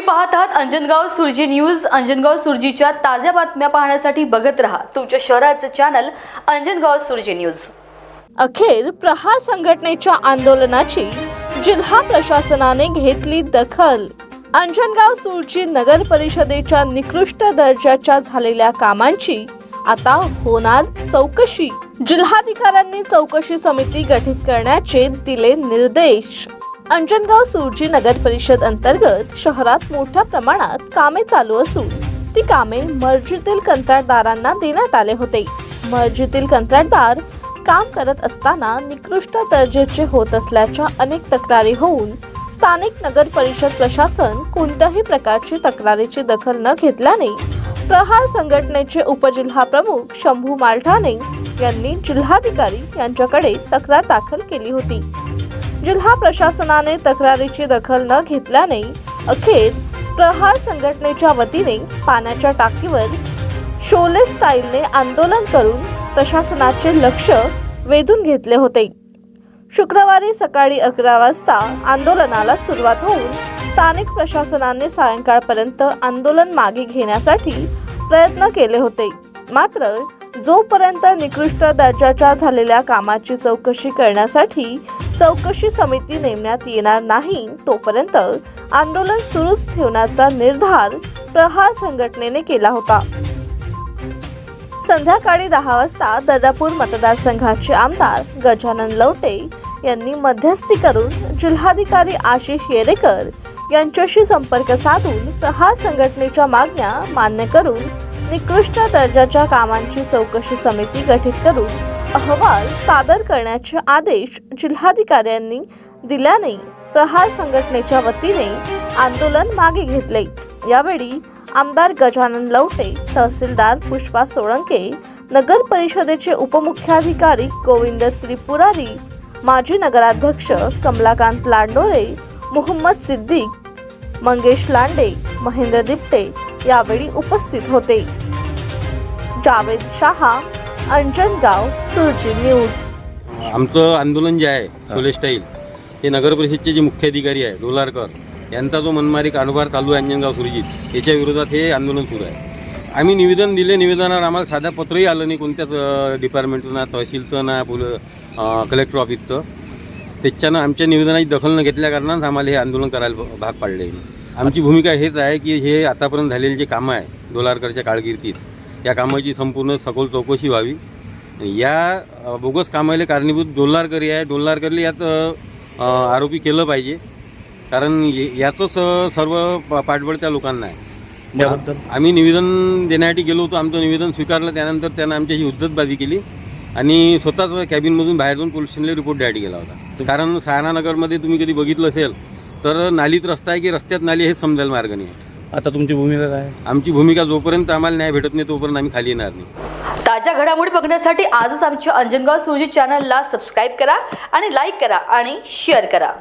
तुम्ही पाहत आहात अंजनगाव सुरजी न्यूज. अंजनगाव सुरजीच्या ताज्या बातम्या पाहण्यासाठी बघत रहा तुमच्या शहराचं चॅनल अंजनगाव सुरजी न्यूज. अखेर प्रहार संघटनेच्या आंदोलनाची जिल्हा प्रशासनाने घेतली दखल. अंजनगाव सुरजी नगर परिषदेच्या निकृष्ट दर्जाच्या झालेल्या कामांची आता होणार चौकशी. जिल्हाधिकाऱ्यांनी चौकशी समिती गठीत करण्याचे दिले निर्देश. अंजनगाव सुरजी नगर परिषद अंतर्गत शहरात मोठ्या प्रमाणात कामे चालू असून ती कामे मर्जीतील कंत्राटदारांना देण्यात आले होते. मर्जीतील कंत्राटदार काम करत असताना निकृष्ट दर्जाचे होत असल्याच्या अनेक तक्रारी होऊन स्थानिक नगर परिषद प्रशासन कोणत्याही प्रकारची तक्रारीची दखल न घेतल्याने प्रहार संघटनेचे उपजिल्हा प्रमुख शंभू मालठाणे यांनी जिल्हाधिकारी यांच्याकडे तक्रार दाखल केली होती. जिल्हा प्रशासनाने तक्रारीची दखल न घेतल्याने अखेर प्रहार संघटनेच्या वतीने पाण्याच्या टाकीवर शोले स्टाईलने आंदोलन करून प्रशासनाचे लक्ष वेधून घेतले होते. शुक्रवारी सकाळी अकरा वाजता आंदोलनाला सुरुवात होऊन स्थानिक प्रशासनाने सायंकाळपर्यंत आंदोलन मागे घेण्यासाठी प्रयत्न केले होते. मात्र जोपर्यंत निकृष्ट दर्जाच्या झालेल्या कामाची चौकशी करण्यासाठी चौकशी समिती नेमण्यात येणार नाही तोपर्यंत आंदोलन सुरूच ठेवण्याचा निर्धार प्रहार संघटनेने केला होता. संध्याकाळी दहा वाजता दर्डापूर मतदारसंघाचे आमदार गजानन लवटे यांनी मध्यस्थी करून जिल्हाधिकारी आशिष येरेकर यांच्याशी संपर्क साधून प्रहार संघटनेच्या मागण्या मान्य करून निकृष्ट दर्जाच्या कामांची चौकशी समिती गठीत करून अहवाल सादर करण्याचे आदेश जिल्हाधिकाऱ्यांनी दिल्याने प्रहार संघटनेच्या वतीने आंदोलन मागे घेतले. यावेळी आमदार गजानन लवटे तहसीलदार पुष्पा सोळंके नगर परिषदेचे उपमुख्याधिकारी गोविंद त्रिपुरारी माजी नगराध्यक्ष कमलाकांत लांडोरे मोहम्मद सिद्दीक मंगेश लांडे महेंद्र दिपटे यावेळी उपस्थित होते. जावेद शहा अंजनगाव सुरजी न्यूज. आमचं आंदोलन जे आहे सोले स्टाईल हे नगर परिषदचे जे मुख्य अधिकारी आहे डोलारकर यांचा जो मनमारी कारभार चालू आहे अंजनगाव सुरजीत याच्या विरोधात हे आंदोलन सुरू आहे. आम्ही निवेदन दिले निवेदनावर आम्हाला साधा पत्रही आलं नाही कोणत्याच डिपार्टमेंटचं ना तहसीलचं ना पोल कलेक्टर ऑफिसचं त्याच्यानं आमच्या निवेदनाची दखल न घेतल्या कारणानं आम्हाला हे आंदोलन करायला भाग पाडले. आमची भूमिका हेच आहे की हे आतापर्यंत झालेले जे कामं आहे डोलारकरच्या काळगिर्तीत या कामाची संपूर्ण सखोल चौकशी व्हावी. या बोगस कामाला कारणीभूत डोल्लारकरी आहे. डोल्लारकरला यात आरोपी केलं पाहिजे. कारण ये- याचंच सर्व पाठबळ त्या लोकांना आहे. त्याबद्दल? आम्ही निवेदन देण्यासाठी गेलो होतो. आमचं निवेदन स्वीकारलं. त्यानंतर त्यानं आमच्याशी हुज्जतबाजी केली. आणि स्वतःच कॅबिनमधून बाहेर जाऊन पोलीस स्टेशनला रिपोर्ट द्यायला गेला होता. कारण सहारानगरमध्ये तुम्ही कधी बघितलं असेल तर नालीत रस्ता आहे की रस्त्यात नाली हेच समजायला मार्ग नाही आहे. आता तुमची भूमिका काय आहे? आमची भूमिका जोपर्यंत आम्हाला न्याय भेटत नाही तोपर्यंत आम्ही खाली येणार नाही ताज्या घडामोडी बघण्यासाठी आजच आमच्या अंजनगाव सुरजी चॅनलला सबस्क्राईब करा आणि लाईक करा आणि शेअर करा